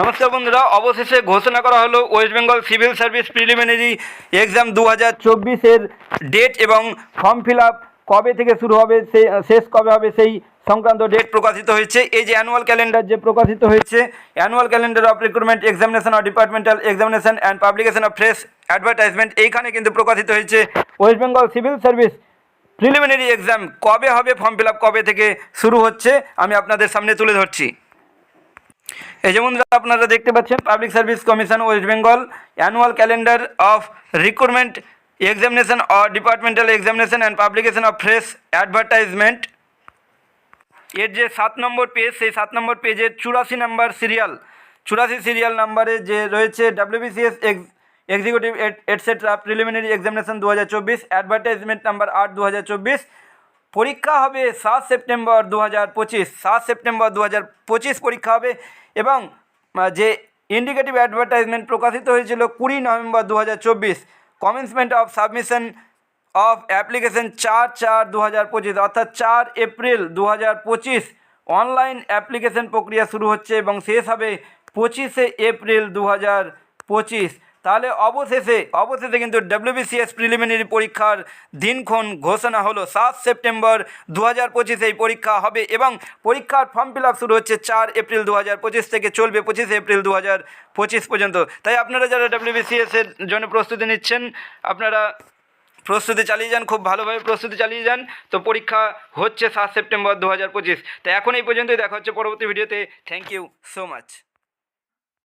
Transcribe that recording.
নমস্কার বন্ধুরা, অবশেষে ঘোষণা করা হলো West Bengal civil service preliminary exam দু হাজার চব্বিশের ডেট এবং ফর্ম ফিল আপ কবে থেকে শুরু হবে, সে, শেষ কবে হবে সেই সংক্রান্ত ডেট প্রকাশিত হয়েছে। এই যে অ্যানুয়াল ক্যালেন্ডার যে প্রকাশিত হয়েছে annual calendar of recruitment examination of departmental examination and publication of fresh advertisement এইখানে কিন্তু প্রকাশিত হয়েছে West Bengal civil service preliminary exam কবে হবে ফর্ম ফিল আপ কবে থেকে শুরু হচ্ছে, আমি আপনাদের সামনে তুলে ধরছি। এই যেমন আপনারা দেখতে পাচ্ছেন public service commission West Bengal annual calendar of recruitment examination or departmental examination and publication of fresh advertisement এর যে সাত নম্বর পেজ সেই সাত নম্বর পেজের চুরাশি নম্বর সিরিয়াল চুরাশি সিরিয়াল নাম্বারে যে রয়েছে WBCS executive etcetera preliminary examination দু হাজার চব্বিশ অ্যাডভার্টাইজমেন্ট নাম্বার আট দু হাজার চব্বিশ পরীক্ষা হবে সাত সেপ্টেম্বর দু হাজার পঁচিশ। সাত সেপ্টেম্বর দু হাজার পঁচিশ পরীক্ষা হবে এবং যে ইন্ডিকেটিভ অ্যাডভার্টাইজমেন্ট প্রকাশিত হয়েছিল কুড়ি নভেম্বর দু হাজার চব্বিশ commencement of submission of application চার চার দু হাজার পঁচিশ, অর্থাৎ চার এপ্রিল দু হাজার পঁচিশ অনলাইন অ্যাপ্লিকেশন প্রক্রিয়া শুরু হচ্ছে এবং শেষ হবে পঁচিশে এপ্রিল দু হাজার পঁচিশ। তাহলে অবশেষে অবশেষে কিন্তু ডাব্লিউবিসিএস প্রিলিমিনারি পরীক্ষার দিনক্ষণ ঘোষণা হলো। সাত সেপ্টেম্বর দু হাজার পঁচিশে এই পরীক্ষা হবে এবং পরীক্ষার ফর্ম ফিল আপ শুরু হচ্ছে চার এপ্রিল দু হাজার পঁচিশ থেকে চলবে পঁচিশে এপ্রিল দু হাজার পঁচিশ পর্যন্ত। তাই আপনারা যারা ডাব্লিউবিসিএস জন্য প্রস্তুতি নিচ্ছেন, আপনারা প্রস্তুতি চালিয়ে যান, খুব ভালোভাবে প্রস্তুতি চালিয়ে যান। তো পরীক্ষা হচ্ছে সাত সেপ্টেম্বর দু হাজার পঁচিশ। তো এখন এই পর্যন্তই, দেখা হচ্ছে পরবর্তী ভিডিওতে। Thank you so much